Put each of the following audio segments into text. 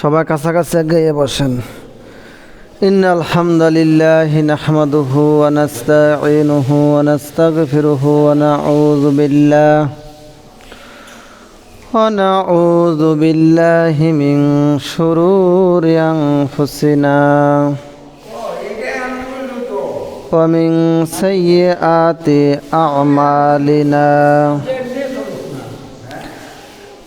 সবাই কাছাকাছি গিয়ে বসেন إن الحمد لله نحمده ونستعينه ونستغفره ونعوذ بالله ونعوذ بالله من شرور أنفسنا ومن سيئات أعمالنا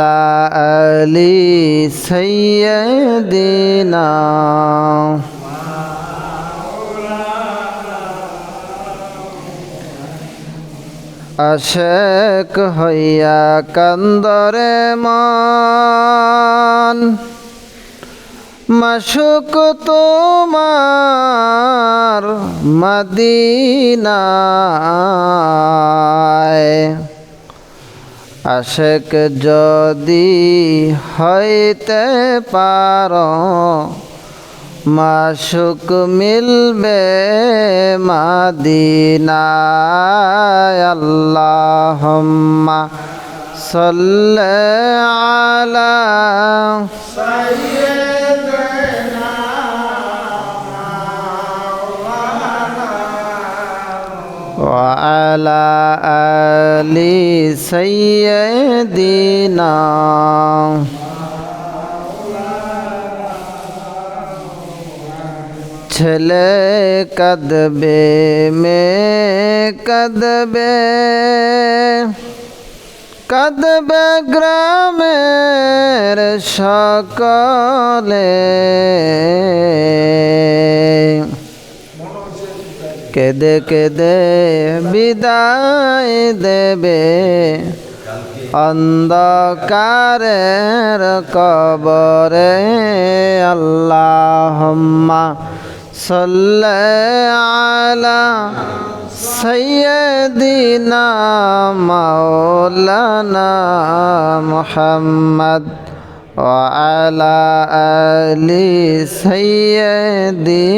আলি সৈয়দিনা আশেক হইয়া কন্দরে মান মশুক তোমার মদিনায়। আশেক যদি হইতে পার মাসুক মিলবে মাদিনায়। আল্লাহম্মা সল্লে আলা وعلى آل سيدنا ছেলে কাঁদবে মেয়ে কাঁদবে কাঁদবে গ্রামের সকলে কেদে কেদে বিদায় দেবে অন্ধকারের কবরে আল্লাহম্মা সাল্লি আলা সৈয়দিনা মাওলানা মুহাম্মদ وعلى آل سيدنا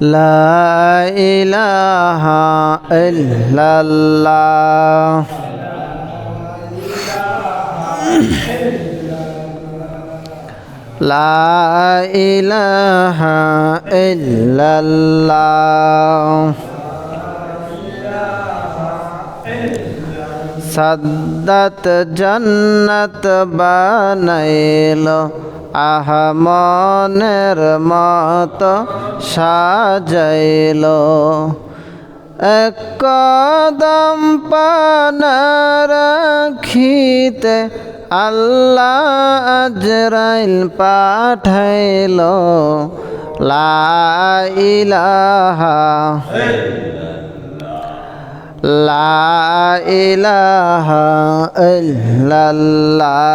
لا إله إلا الله সাদ্দাত জান্নাত বানাইল আহমনের মত সাজাইল। এক কদম পানা রাখিতে আল্লাহ আজরাইল পাঠাইল। লা ইলাহা লা ইলাহা ইল্লাল্লাহ।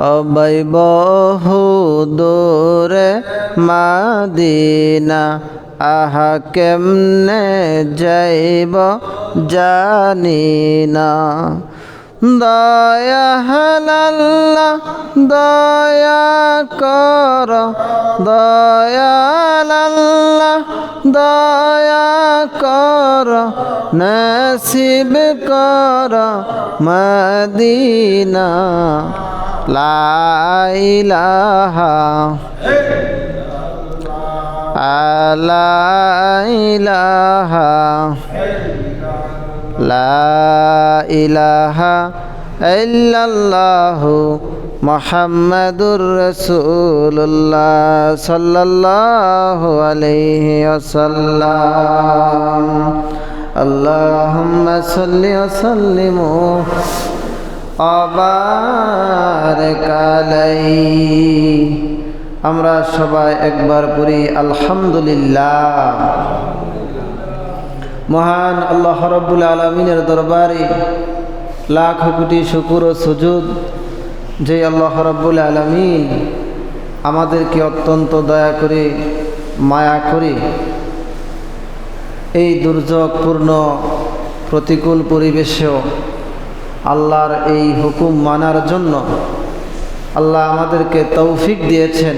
অবৈ বহু দূরে মাদিনা, আহা, কেমনে যাইব জানি না দয়া হালাল্লাহ, দয়া কর দয়ালাল্লাহ দয়া কর, নসিব কর মদিনা। লা ইলাহা লা ইলাহা লা ইলাহা ইল্লাল্লাহু মুহাম্মাদুর রাসূলুল্লাহ সাল্লাল্লাহু আলাইহি ওয়াসাল্লাম। সাল্লি ওয়া আবারাক আলাইহি আমরা সবাই একবার পড়ি, আলহামদুলিল্লাহ। মহান আল্লাহ রব্বুল আলমিনের দরবারে লাখ কোটি শুকুর ও সুজুদ, যে আল্লাহ রব্বুল আলমিন আমাদেরকে অত্যন্ত দয়া করে, মায়া করে এই দুর্যোগপূর্ণ প্রতিকূল পরিবেশেও আল্লাহর এই হুকুম মানার জন্য আল্লাহ আমাদেরকে তৌফিক দিয়েছেন।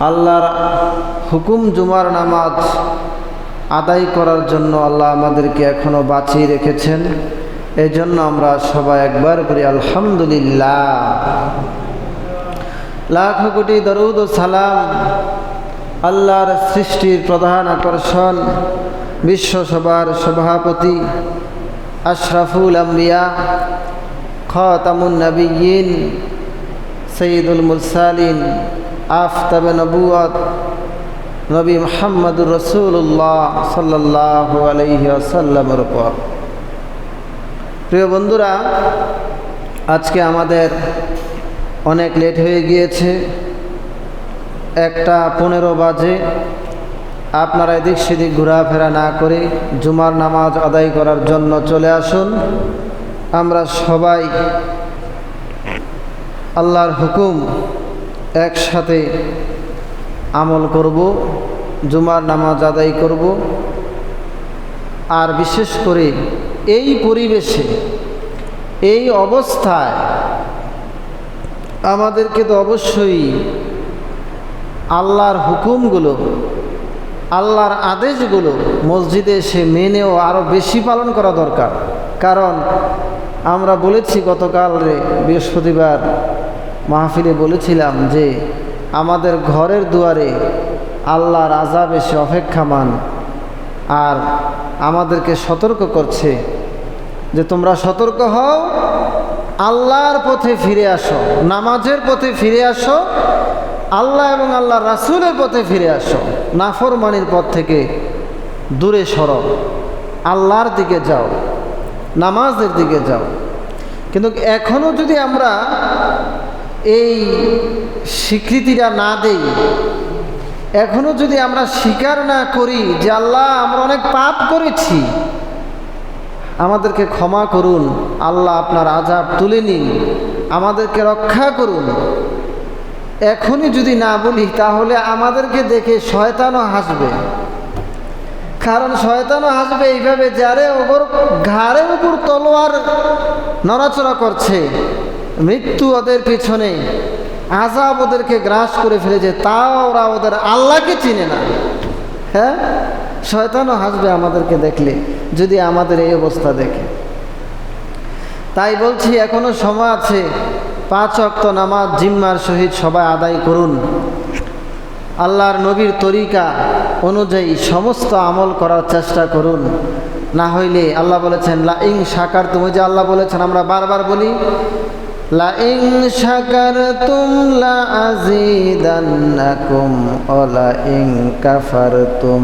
আল্লাহর হুকুম জুমার নামাজ আদায় করার জন্য আল্লাহ আমাদেরকে এখনও বাঁচিয়ে রেখেছেন। এই জন্য আমরা সবাই একবার করি আলহামদুলিল্লাহ। লাখ কোটি দরুদ ও সালাম আল্লাহর সৃষ্টির প্রধান আকর্ষণ বিশ্বসভার সভাপতি আশরাফুল আম্বিয়া খতামুন নবীন সঈদুল মুরসালিন আফতাব নবুয়ত নবী মোহাম্মদুর রসুল্লাহ সাল্লাহ আলহি আসাল্লামের প্রিয় বন্ধুরা, আজকে আমাদের অনেক লেট হয়ে গিয়েছে, একটা পনেরো বাজে। আপনারা এদিক সেদিক ঘোরাফেরা না করে জুমার নামাজ আদায় করার জন্য চলে আসুন। আমরা সবাই আল্লাহর হুকুম একসাথে আমল করব, জুমার নামাজ আদায় করব। আর বিশেষ করে এই পরিবেশে, এই অবস্থায় আমাদেরকে তো অবশ্যই আল্লাহর হুকুমগুলো আল্লাহর আদেশগুলো মসজিদে এসে মেনেও আরও বেশি পালন করা দরকার। কারণ আমরা বলেছি গতকাল বৃহস্পতিবার মাহফিলে বলেছিলাম যে আমাদের ঘরের দুয়ারে আল্লাহর আজাব এসে অপেক্ষামান আর আমাদেরকে সতর্ক করছে যে তোমরা সতর্ক হও, আল্লাহর পথে ফিরে আসো, নামাজের পথে ফিরে আসো, আল্লাহ এবং আল্লাহ রাসুলের পথে ফিরে আসো। নাফরমানির পথ থেকে দূরে সরো। আল্লাহর দিকে যাও, নামাজের দিকে যাও। কিন্তু এখনও যদি আমরা এই স্বীকৃতিটা না দেই এখনও যদি আমরা স্বীকার না করি যে আল্লাহ আমরা অনেক পাপ করেছি, আমাদেরকে ক্ষমা করুন, আল্লাহ আপনার আজাব তুলে নিন, আমাদেরকে রক্ষা করুন এখনই যদি না বলি, তাহলে আমাদেরকে দেখে শয়তানও হাসবে। কারণ শয়তানও হাসবে এইভাবে যারে ওপর ঘাড়ের উপর তলোয়ার নড়াচড়া করছে, মৃত্যু ওদের পিছনে আজাব ওদেরকে গ্রাস করে ফেলেছে, তাও ওরা ওদের আল্লাহকে চিনে না। হ্যাঁ? শয়তানও হাসবে আমাদেরকে দেখলে, যদি আমাদের এই অবস্থা দেখে। তাই বলছি, এখনও সময় আছে পাঁচ অক্ত নামাজ জিম্মার সহিত সবাই আদায় করুন। আল্লাহর নবীর তরিকা অনুযায়ী সমস্ত আমল করার চেষ্টা করুন। না হইলে আল্লাহ বলেছেন লা ইং সাকার তুমি যে আল্লাহ বলেছেন, আমরা বারবার বলি লা ইং সাকার তুম লা ও লা ইং কাফার তুম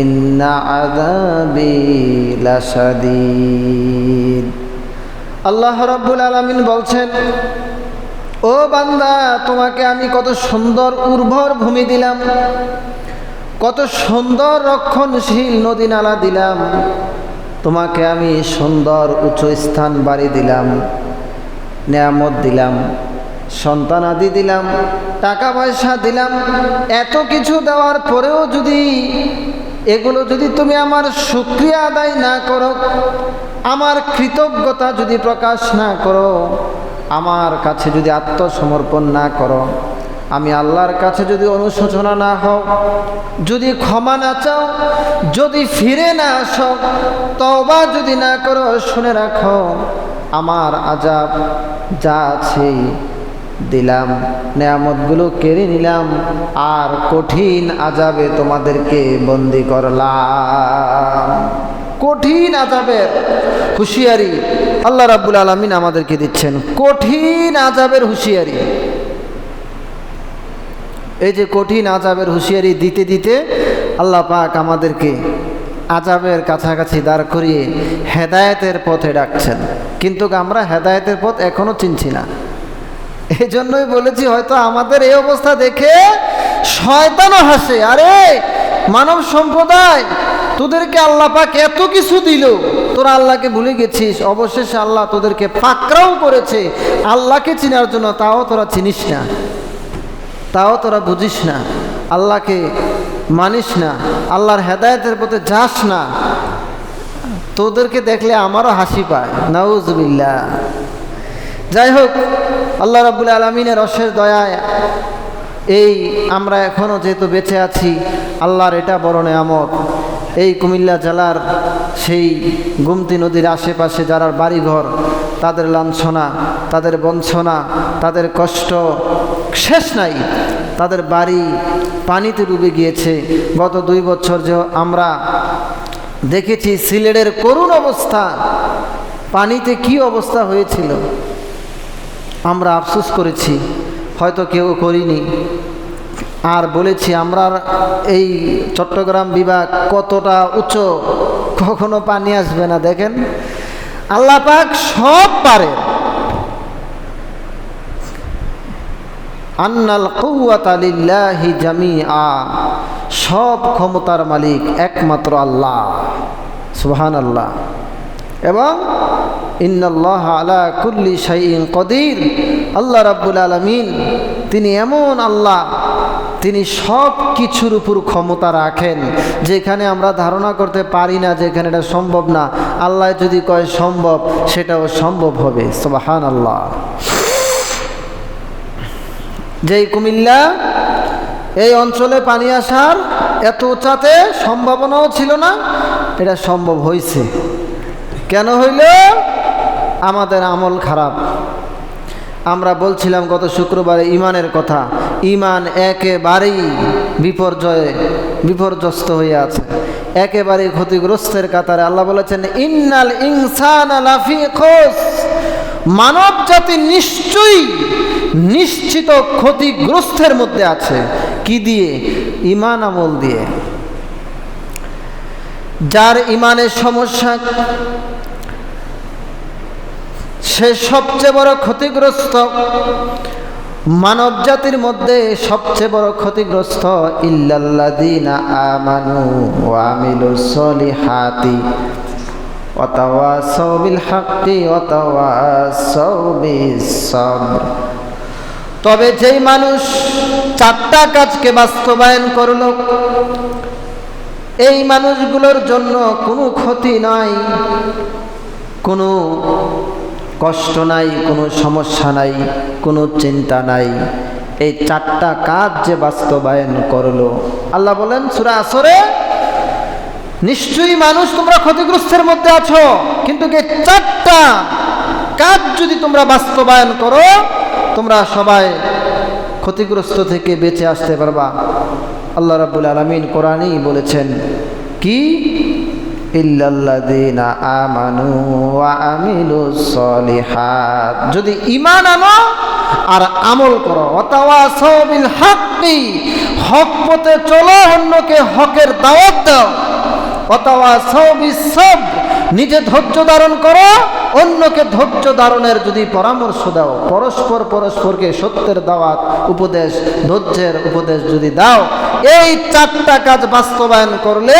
ইন্না আযাবি লাশাদীদ। আল্লাহ রাব্বুল আলামিন বলছেন, ও বান্দা, তোমাকে আমি কত সুন্দর উর্বর ভূমি দিলাম, কত সুন্দর রক্ষণশীল নদী নালা দিলাম, তোমাকে আমি সুন্দর উঁচু স্থান বাড়ি দিলাম, নিয়ামত দিলাম, সন্তান আদি দিলাম, টাকা পয়সা দিলাম, এত কিছু দেওয়ার পরেও যদি এগুলো যদি তুমি আমার শুক্রিয়া আদায় না করো আমার কৃতজ্ঞতা যদি প্রকাশ না করো, আমার কাছে যদি আত্মসমর্পণ না করো, আমি আল্লাহর কাছে যদি অনুশোচনা না হও, যদি ক্ষমা না চাও, যদি ফিরে না আসো তবা যদি না করো, শুনে রাখো, আমার আজাব যা আছে দিলাম, নেয়ামতগুলো কেড়ে নিলাম, আর কঠিন আজাবে তোমাদেরকে বন্দি করলাম। কঠিন আজাবের হুঁশিয়ারি আল্লাহ রাব্বুল আলমিন আমাদেরকে দিচ্ছেন। কঠিন আজাবের হুঁশিয়ারি। এই যে কঠিন আজাবের হুঁশিয়ারি দিতে দিতে আল্লাহ পাক আমাদেরকে আজাবের কাছাকাছি দাঁড় করিয়ে হেদায়েতের পথে ডাকছেন। কিন্তু আমরা হেদায়েতের পথ এখনও চিনছি না। এই জন্যই বলেছি হয়তো আমাদের এই অবস্থা দেখে শয়তানও হাসে, আরে মানব সম্প্রদায় তোদেরকে আল্লাহ পাক এত কিছু দিল। তোরা আল্লাহকে ভুলে গেছিস, অবশেষে আল্লাহ তোদেরকে পাকরাও করেছে। আল্লাহকে চিনার জন্য তাও তোরা চিনিস না, তাও তোরা বুঝিস না, আল্লাহকে মানিস না, আল্লাহর হেদায়তের পথে যাস না। তোদেরকে দেখলে আমারও হাসি পায় নাউজবিল্লা যাই হোক, আল্লাহ রাবুল আলমিনের অশেষ দয়ায় এই আমরা এখনও যেহেতু বেঁচে আছি, আল্লাহর এটা বড় নেয়ামত। এই কুমিল্লা জেলার সেই গুমতি নদীর আশেপাশে যারা বাড়িঘর, তাদের লাঞ্ছনা, তাদের বঞ্চনা, তাদের কষ্ট শেষ নাই। তাদের বাড়ি পানিতে ডুবে গিয়েছে। গত দুই বছর যে আমরা দেখেছি সিলেটের করুণ অবস্থা, পানিতে কি অবস্থা হয়েছিল, আমরা আফসোস করেছি। হয়তো কেউ করিনি। আর বলেছি, আমরা এই চট্টগ্রাম বিভাগ কতটা উচ্চ, কখনো পানি আসবে না। দেখেন, আল্লাহ পাক সব পারে। আন্নাল কৌয়াতালিল্লাহি জামি আ সব ক্ষমতার মালিক একমাত্র আল্লাহ সুবহান আল্লাহ এবং ইন্নাল্লাহ আলা কুল্লি শাইইন কদির, আল্লাহ রাব্বুল আলামিন, তিনি এমন আল্লাহ তিনি সব কিছুর উপর ক্ষমতা রাখেন। যেখানে আমরা ধারণা করতে পারি না যেখানে এটা সম্ভব না, আল্লাহ যদি কয় সম্ভব, সেটাও সম্ভব হবে। সুবাহান আল্লাহ যেই কুমিল্লা, এই অঞ্চলে পানি আসার এত উঁচাতে সম্ভাবনাও ছিল না, এটা সম্ভব হয়েছে কেন হইল? আমাদের আমল খারাপ। আমরা বলছিলাম গত শুক্রবারে ইমানের কথা। ইমান একেবারেই বিপর্যয়ে, বিপর্যস্ত হয়ে আছে। একেবারে ক্ষতিগ্রস্তের কাতারে আল্লাহ বলেছেন, ইন্নাল ইনসান মানব জাতি নিশ্চয়ই নিশ্চিত ক্ষতিগ্রস্তের মধ্যে আছে। কি দিয়ে? ইমান আমল দিয়ে। যার ইমানের সমস্যা সে সবচেয়ে বড় ক্ষতিগ্রস্ত মানব জাতির মধ্যে সবচেয়ে বড় ক্ষতিগ্রস্ত ইল্লাল্লাদিনা তবে যেই মানুষ চারটা কাজকে বাস্তবায়ন করল, এই মানুষগুলোর জন্য কোনো ক্ষতি নাই, কোনো কষ্ট নাই, কোনো সমস্যা নাই, কোনো চিন্তা নাই। এই চারটা কাজ যে বাস্তবায়ন করল, আল্লাহ বলেন, সুরা আসরে নিশ্চয়ই মানুষ তোমরা ক্ষতিগ্রস্তের মধ্যে আছো, কিন্তু এই চারটা কাজ যদি তোমরা বাস্তবায়ন করো, তোমরা সবাই ক্ষতিগ্রস্ত থেকে বেঁচে আসতে পারবা। আল্লাহ রাবুল আলমিন কোরআনই বলেছেন, কি? আমানু সলিহাত যদি ঈমান আনো আর আমল করো, ওয়াতাওয়াসাউ বিল হাক্কি হক পথে চলো, অন্যকে হকের দাওয়াত দাও। ওয়াতাওয়াসাউ বিস সাবর নিজে ধৈর্য ধারণ করো, অন্যকে ধৈর্য ধারণের যদি পরামর্শ দাও, পরস্পর পরস্পরকে সত্যের দাওয়াত, উপদেশ, ধৈর্যের উপদেশ যদি দাও, এই চারটা কাজ বাস্তবায়ন করলে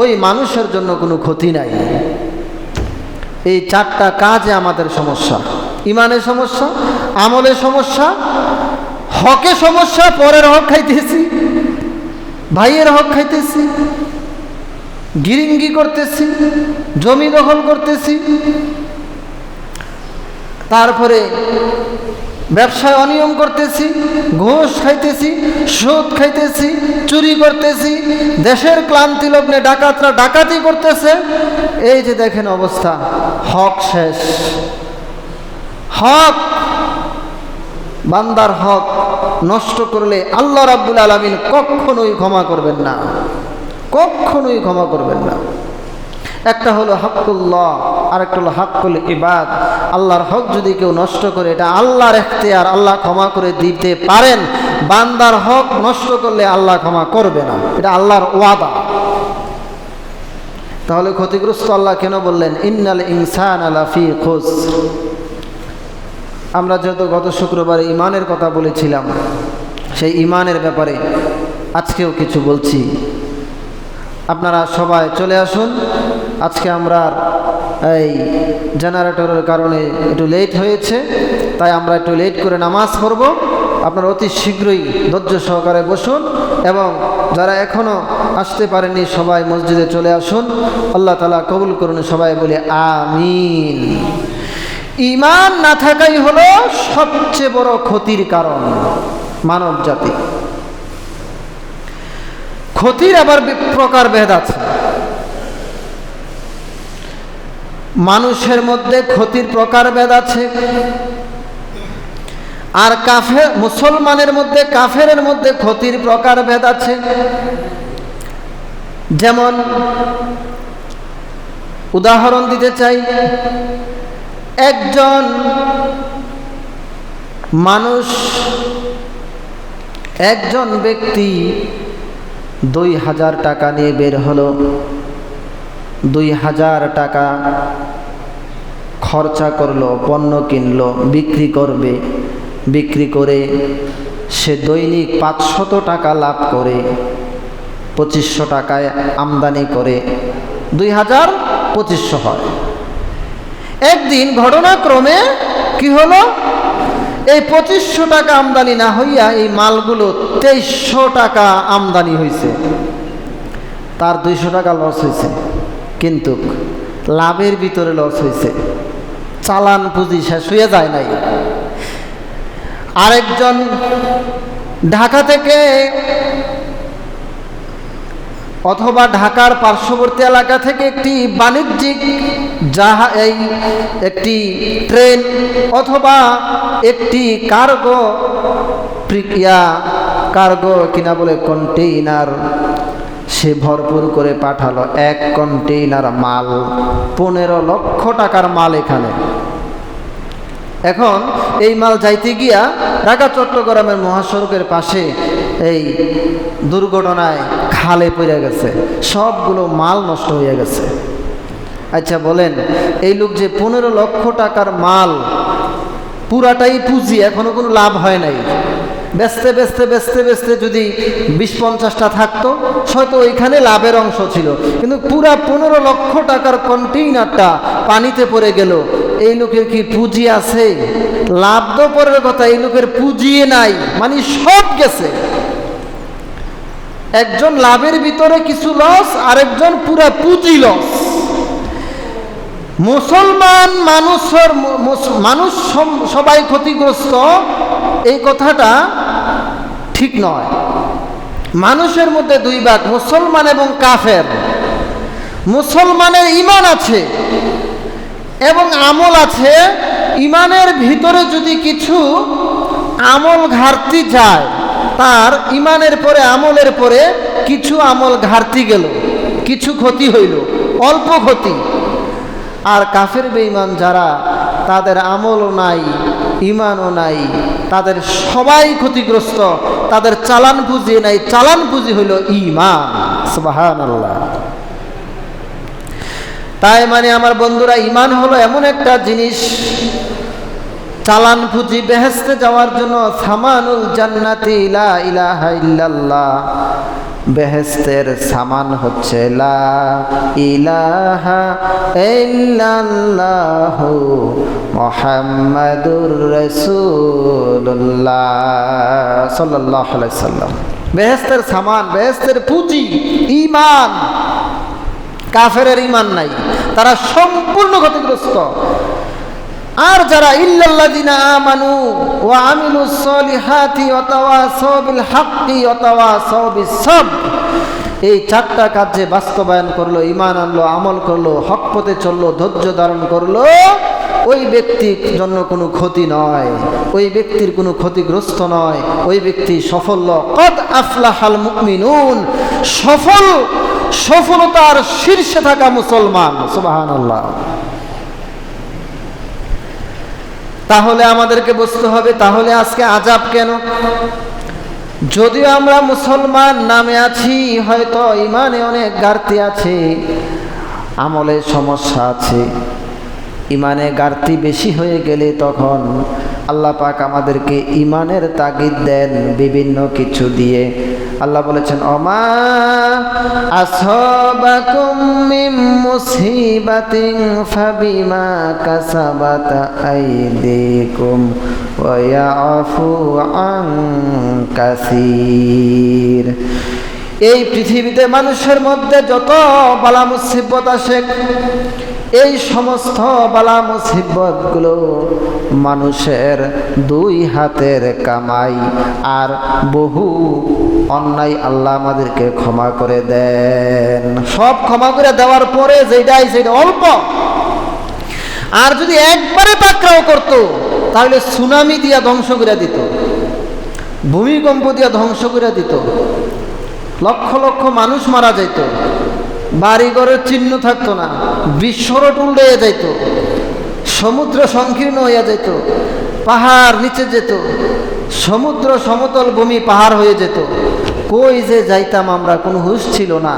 ওই মানুষের জন্য কোনো ক্ষতি নাই। এই চারটা কাজে আমাদের সমস্যা। ইমানের সমস্যা, আমলের সমস্যা হকে সমস্যা, পরের হক খাইতেছি, ভাইয়ের হক খাইতেছি, গিরিঙ্গি করতেছি, জমি দখল করতেছি। তারপরে ব্যবসায় অনিয়ম করতেছি, ঘোষ খাইতেছি, সুদ খাইতেছি, চুরি করতেছি, দেশের ক্লান্তি লগ্নে ডাকাতরা ডাকাতি করতেছে। এই যে দেখেন অবস্থা, হক শেষ। হক, বান্দার হক নষ্ট করলে আল্লাহ রাব্বুল আলমিন কখনোই ক্ষমা করবেন না। কখনোই ক্ষমা করবেন না। একটা হলো হাক্কুল্লাহ আর একটা হলো হাক্কুল ইবাদ। আল্লাহর হক যদি কেউ নষ্ট করে, এটা আল্লাহর আর আল্লাহ ক্ষমা করে দিতে পারেন। বান্দার হক নষ্ট করলে আল্লাহ ক্ষমা করবে না। এটা আল্লাহর ওয়াদা। তাহলে ক্ষতিগ্রস্ত আল্লাহ কেন বললেন? ইন্নাল ইনসান আলাফি খোঁজ আমরা যেহেতু গত শুক্রবার ইমানের কথা বলেছিলাম, সেই ইমানের ব্যাপারে আজকেও কিছু বলছি। আপনারা সবাই চলে আসুন। আজকে আমরা এই জেনারেটরের কারণে একটু লেট হয়েছে, তাই আমরা একটু লেট করে নামাজ পড়ব। আপনারা অতি শীঘ্রই ধৈর্য সহকারে বসুন এবং যারা এখনও আসতে পারেনি, সবাই মসজিদে চলে আসুন। আল্লাহ তালা কবুল করুন, সবাই বলে আমিন। ইমান না থাকাই হলো সবচেয়ে বড় ক্ষতির কারণ, মানব জাতি। ক্ষতির আবার প্রকার ভেদ আছে। মানুষের মধ্যে ক্ষতির প্রকার ভেদ আছে। আর কাফে, মুসলমানের মধ্যে কাফের মধ্যে ক্ষতির প্রকার ভেদ আছে। যেমন, উদাহরণ দিতে চাই, একজন মানুষ, একজন ব্যক্তি দুই হাজার টাকা নিয়ে বের হলো। দুই হাজার টাকা খরচা করল, পণ্য কিনলো, বিক্রি করবে। বিক্রি করে সে দৈনিক পাঁচশত টাকা লাভ করে, পঁচিশশো টাকায় আমদানি করে। দুই হাজার পঁচিশশো হয়। একদিন ঘটনাক্রমে কি হলো? এই পঁচিশশো টাকা আমদানি না হইয়া এই মালগুলো তেইশশো টাকা আমদানি হয়েছে তার দুইশো টাকা লস হয়েছে কিন্তু লাভের ভিতরে লস হয়েছে চালান পুঁজি শেষ হয়ে যায় নাই। আরেকজন ঢাকা থেকে অথবা ঢাকার পার্শ্ববর্তী এলাকা থেকে একটি বাণিজ্যিক জাহা এই একটি ট্রেন অথবা একটি কার্গো ইয়া কার্গো কিনা বলে কন্টেইনার সে ভরপুর করে পাঠালো এক কন্টেইনার মাল, পনেরো লক্ষ টাকার মাল এখানে। এখন এই মাল যাইতে গিয়া ঢাকা চট্টগ্রামের মহাসড়কের পাশে এই দুর্ঘটনায় খালে পড়ে গেছে। সবগুলো মাল নষ্ট হয়ে গেছে। আচ্ছা বলেন, এই লোক যে পনেরো লক্ষ টাকার মাল পুরাটাই পুঁজি, এখনও কোনো লাভ হয় নাই। বেচতে বেচতে বেচতে বেচতে যদি বিশ পঞ্চাশটা থাকতো, হয়তো ওইখানে লাভের অংশ ছিল। কিন্তু পুরা পনেরো লক্ষ টাকার কন্টেইনারটা পানিতে পড়ে গেল। এই লোকের কি পুঁজি আছে? লাভ তো পরের কথা, এই লোকের পুঁজিয়ে নাই মানে সব গেছে। একজন লাভের ভিতরে কিছু লস আরেকজন পুরা পুঁজি লস মুসলমান মানুষের মানুষ সবাই ক্ষতিগ্রস্ত এই কথাটা ঠিক নয়। মানুষের মধ্যে দুই ভাগ, মুসলমান এবং কাফের। মুসলমানের ইমান আছে এবং আমল আছে। ইমানের ভিতরে যদি কিছু আমল ঘাটতি যায়, তার ইমানের পরে, আমলের পরে কিছু আমল ঘাটতি গেল, কিছু ক্ষতি হইল, অল্প ক্ষতি। আর কাফের বেঈমান যারা, তাদের আমলও নাই ইমানও নাই তাদের সবাই ক্ষতিগ্রস্ত, তাদের চালান পুঁজি নাই, চালান পুঁজি হইল ইমান আল্লাহ তাই মানে আমার বন্ধুরা ইমান হলো এমন একটা জিনিস, চালান পুঁজি বেহেস্তে যাওয়ার জন্য সামানুল জান্নাতি ইলা ইলাহা ইল্লাল্লাহ। বেহেস্তের সামান হচ্ছে লা ইলাহা ইল্লাল্লাহ মুহাম্মাদুর রাসূলুল্লাহ সাল্লাল্লাহু আলাইহি সাল্লাম। বেহেস্তের সামান, বেহেস্তের পুঁজি, ঈমান। কাফেরের ঈমান নাই, তারা সম্পূর্ণ ক্ষতিগ্রস্ত। আর যারা ইল্লাল্লাযিনা আমানু ওয়া আমিলুস সলিহাতি ওয়া তাওয়াসাউ বিল হাক্কি ওয়া তাওয়াসাউ বিস এই চারটা কাজে বাস্তবায়ন করল ইমান আনলো, আমল করল, হক পথে চলল, ধৈর্য ধারণ করল, ওই ব্যক্তির জন্য কোনো ক্ষতি নয়, ওই ব্যক্তির কোনো ক্ষতিগ্রস্ত নয়, ওই ব্যক্তি সফল কদ আফলাহাল মুমিনুন, সফল, সফলতার শীর্ষে থাকা মুসলমান, সুবহানাল্লাহ। তাহলে আমাদেরকে বুঝতে হবে, তাহলে আজকে আজাব কেন? যদিও আমরা মুসলমান নামে আছি, হয়তো ইমানে অনেক ঘাটতি আছে, আমলে সমস্যা আছে। ইমানে ঘাটতি বেশি হয়ে গেলে তখন আল্লাহ পাক আমাদেরকে ইমানের তাগিদ দেন বিভিন্ন কিছু দিয়ে। আল্লাহ বলেছেন, অমা আসবাকুম মিম মুসিবাতিন ফাবিমা কাসাবাত আইদিকুম ওয়া ইয়াফু আন কাসীর। এই পৃথিবীতে মানুষের মধ্যে যত বালা মুসিবত আসে এই সমস্ত বালা মুসিবতগুলো মানুষের দুই হাতের কামাই আর বহু অন্যায় আল্লাহ আমাদেরকে ক্ষমা করে দেন। সব ক্ষমা করে দেওয়ার পরে যেটাই সেটা অল্প। আর যদি একবারে পাকড়াও করত, তাহলে সুনামি দিয়া ধ্বংস করে দিত, ভূমিকম্প দিয়া ধ্বংস করে দিত, লক্ষ লক্ষ মানুষ মারা যাইত। বাড়িঘরের চিহ্ন থাকতো না বিশ্বরট উল্টে যাইত, সমুদ্র সংকীর্ণ হইয়া যেত পাহাড় নিচে যেত, সমুদ্র সমতল ভূমি পাহাড় হয়ে যেত। কই যে যাইতাম আমরা, কোনো হুশ ছিল না।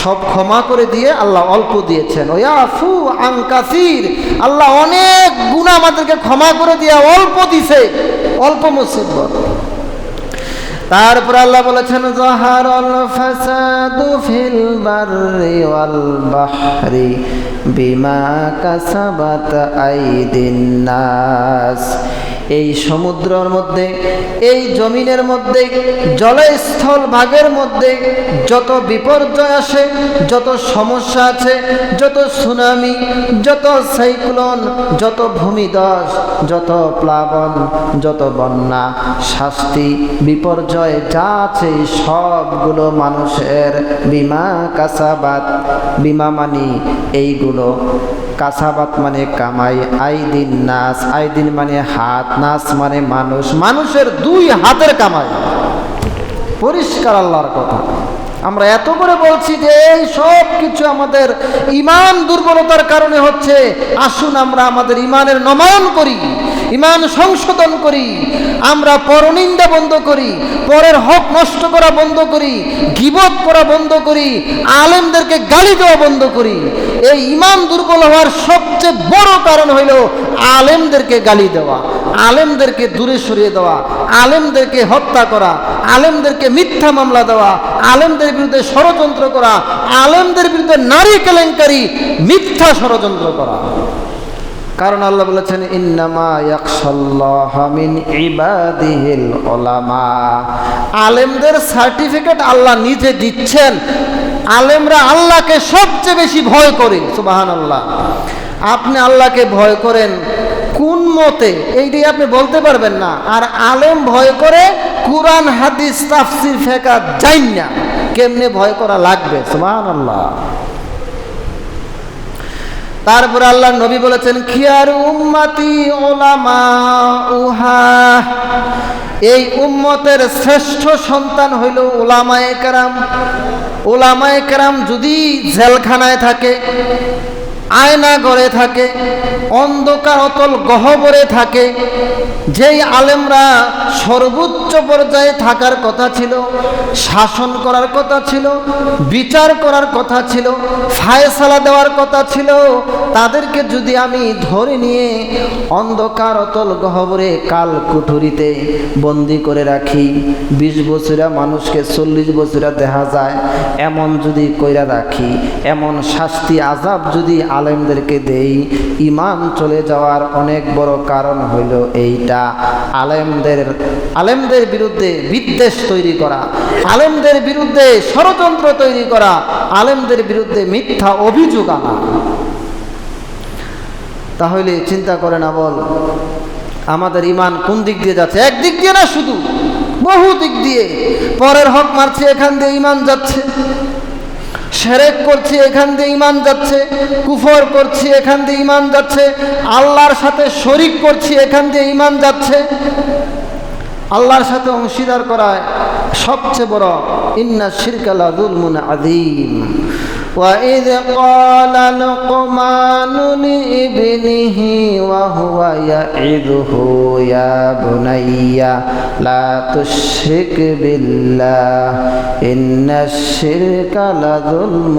সব ক্ষমা করে দিয়ে আল্লাহ অল্প দিয়েছেন। ওয়াফু আংকাসির আল্লাহ অনেক গুণ আমাদেরকে ক্ষমা করে দিয়ে অল্প দিছে, অল্প মুসিবত। তারপর আল্লাহ বলেছেন বিমা কাসাবাত আইদিন নাস। এই সমুদ্রের মধ্যে, এই জমিনের মধ্যে, জলস্থল ভাগের মধ্যে যত বিপর্যয় আসে, যত সমস্যা আছে, যত সুনামি, যত সাইক্লোন, যত ভূমিধস, যত প্লাবন, যত বন্যা, শাস্তি, বিপর্যয় যা আছে সবগুলো মানুষের বিমা কাসাবাত, বিমা মানি, এইগুলো কাসাবাত মানে কামাই, আইদিন নাস, আইদিন মানে হাত, নাস মানে মানুষ, মানুষের দুই হাতের কামাই। পরিষ্কার আল্লাহর কথা। আমরা এত করে বলছি যে এই সব কিছু আমাদের ইমান দুর্বলতার কারণে হচ্ছে। আসুন আমরা আমাদের ইমানের নমায়ন করি, ইমান সংশোধন করি, আমরা পরনিন্দা বন্ধ করি, পরের হক নষ্ট করা বন্ধ করি, গিবত করা বন্ধ করি, আলেমদেরকে গালি দেওয়া বন্ধ করি। এই ইমান দুর্বল হওয়ার সবচেয়ে বড় কারণ হইল আলেমদেরকে গালি দেওয়া, আলেমদেরকে দূরে সরিয়ে দেওয়া, আলেমদেরকে হত্যা করা, আলেমদেরকে মিথ্যা মামলা দেওয়া, আলেমদের বিরুদ্ধে ষড়যন্ত্র করা, আলেমদের বিরুদ্ধে নারী কেলেঙ্কারি, মিথ্যা ষড়যন্ত্র করা। কারণ আল্লাহ বলেছেন আলেমদের সার্টিফিকেট আল্লাহ নিজে দিচ্ছেন আলেমরা আল্লাহকে সবচেয়ে বেশি ভয় করে সুবাহান আল্লাহ আপনি আল্লাহকে ভয় করেন কোন মতে? এইটি আপনি বলতে পারবেন না। আর আলেম ভয় করে কোরআন, হাদিস, তাফসির ফেকা যাই না কেমনে ভয় করা লাগবে? সুবহানাল্লাহ। তারপর আল্লাহ নবী বলেছেন, খিয়ার উম্মাতি ওলামা উহা। এই উম্মতের শ্রেষ্ঠ সন্তান হইল ওলামায়ে কারাম। ওলামায়ে কারাম যদি জেলখানায় থাকে আয়না গড়ে থাকে, অন্ধকার অতল গহবরে থাকে। যেই আলেমরা সর্বোচ্চ পর্যায়ে থাকার কথা ছিল, শাসন করার কথা ছিল, বিচার করার কথা ছিল, ফায়সালা দেওয়ার কথা ছিল, তাদেরকে যদি আমি ধরে নিয়ে অন্ধকার অতল গহবরে কাল কুঠুরিতে বন্দি করে রাখি, বিশ বছরা মানুষকে চল্লিশ বছরা দেখা যায়, এমন যদি কইরা রাখি, এমন শাস্তি আজাব যদি আলেমদেরকে দেই। ইমান চলে যাওয়ার অনেক বড় কারণ হইল এইটা। আলেমদের আলেমদের বিরুদ্ধে বিদ্বেষ তৈরি করা। আলেমদের বিরুদ্ধে ষড়যন্ত্র তৈরি করা। আলেমদের বিরুদ্ধে মিথ্যা অভিযোগ আনা। তাহলে চিন্তা করে না বল, আমাদের ইমান কোন দিক দিয়ে যাচ্ছে? একদিক দিয়ে না শুধু? বহু দিক দিয়ে। পরের হক মারছে, এখান দিয়ে ইমান যাচ্ছে। সেরেক করছি এখান দিয়ে ইমান যাচ্ছে কুফর করছি এখান দিয়ে ইমান যাচ্ছে আল্লাহর সাথে শরিক করছি এখান দিয়ে ইমান যাচ্ছে আল্লাহর সাথে অংশীদার করায় সবচেয়ে বড় ইন্না শিরকালা দুলমুন আদিম وإذ قال لقمان لابنه وهو يعظه يا بني لا تشرك بالله إن الشرك لظلم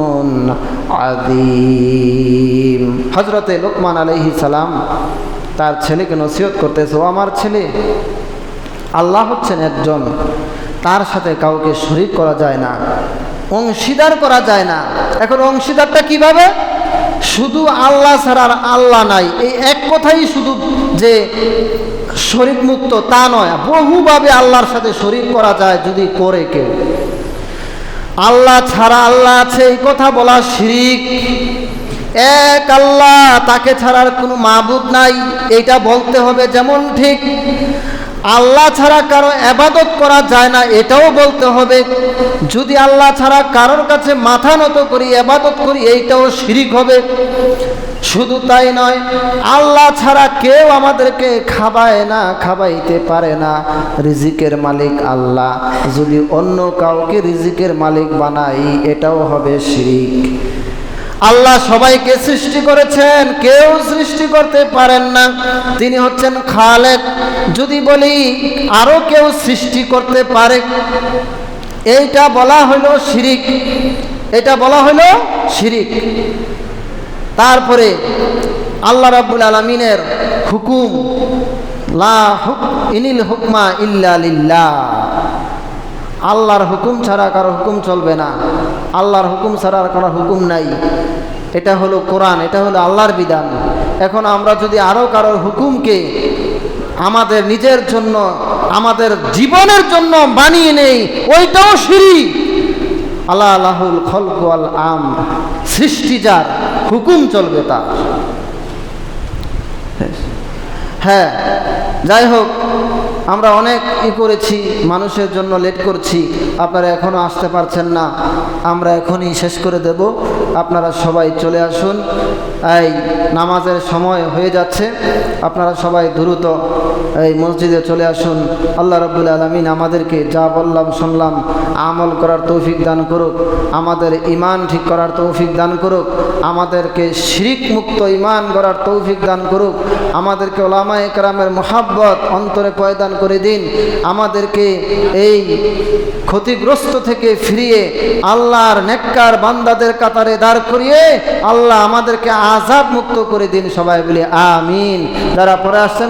عظيم হজরতে লোকমান আলাইহি সালাম তার ছেলেকে নসিহত করতেছে ও আমার ছেলে আল্লাহ হচ্ছেন একজন তার সাথে কাউকে শরিক করা যায় না অংশীদার করা যায় না এখন অংশীদারটা কিভাবে শুধু আল্লাহ ছাড়া আর আল্লাহ নাই। এই এক কথাই শুধু যে শরিক মুক্ত তা নয়, বহুভাবে আল্লাহর সাথে শরিক করা যায় যদি করে কেউ। আল্লাহ ছাড়া আল্লাহ আছে, এই কথা বলা শিরিক। এক আল্লাহ, তাকে ছাড়ার কোনো মাবুদ নাই। এটা বলতে হবে যেমন ঠিক। আল্লাহ ছাড়া কারও এবাদত করা যায় না, এটাও বলতে হবে, যদি আল্লাহ ছাড়া কারোর কাছে মাথা নত করি এবাদত করি, এইটাও শিরিক হবে। শুধু তাই নয়, আল্লাহ ছাড়া কেউ আমাদেরকে খাবায় না, খাবাইতে পারে না। রিজিকের মালিক আল্লাহ। যদি অন্য কাউকে রিজিকের মালিক বানাই, এটাও হবে শিরিক। আল্লাহ সবাইকে সৃষ্টি করেছেন, কেউ সৃষ্টি করতে পারেন না। তিনি হচ্ছেন খালেক। যদি বলি, আরও কেউ সৃষ্টি করতে পারে। এইটা বলা হলো শিরিক। এটা বলা হলো শিরিক। তারপরে আল্লাহ রাব্বুল আলমিনের হুকুম, লা ইনিল হুকমা ইল্লা লিল্লাহ। আল্লাহর হুকুম ছাড়া কারও হুকুম চলবে না। আল্লাহর হুকুম ছাড়া কোনো হুকুম নাই। এটা হলো কোরআন, এটা হলো আল্লাহর বিধান। এখন আমরা যদি আরও কারোর হুকুমকে আমাদের নিজের জন্য, আমাদের জীবনের জন্য বানিয়ে নেই, ওইটাও সিঁড়ি। আল্লাহ আল্লাহুল খলক আল আম, সৃষ্টি যার, হুকুম চলবে তার। হ্যাঁ যাই হোক আমরা অনেক ই করেছি, মানুষের জন্য লেট করছি, আপনারা এখনও আসতে পারছেন না, আমরা এখনই শেষ করে দেব, আপনারা সবাই চলে আসুন, এই নামাজের সময় হয়ে যাচ্ছে, আপনারা সবাই দ্রুত এই মসজিদে চলে আসুন, আল্লাহ রব্বুল আলমিন আমাদেরকে যা বললাম, শুনলাম, আমল করার তৌফিক দান করুক, আমাদের ইমান ঠিক করার তৌফিক দান করুক, আমাদেরকে শিরিক মুক্ত ইমান করার তৌফিক দান করুক, আমাদেরকে ওলামা একরামের মোহাব্বত অন্তরে পয়দান করে দিন। আমাদেরকে এই ক্ষতিগ্রস্ত থেকে ফিরিয়ে আল্লাহর নেককার বান্দাদের কাতারে দাঁড় করিয়ে আল্লাহ আমাদেরকে আজাদ মুক্ত করে দিন সবাই বলে, আমিন। যারা পরে আসছেন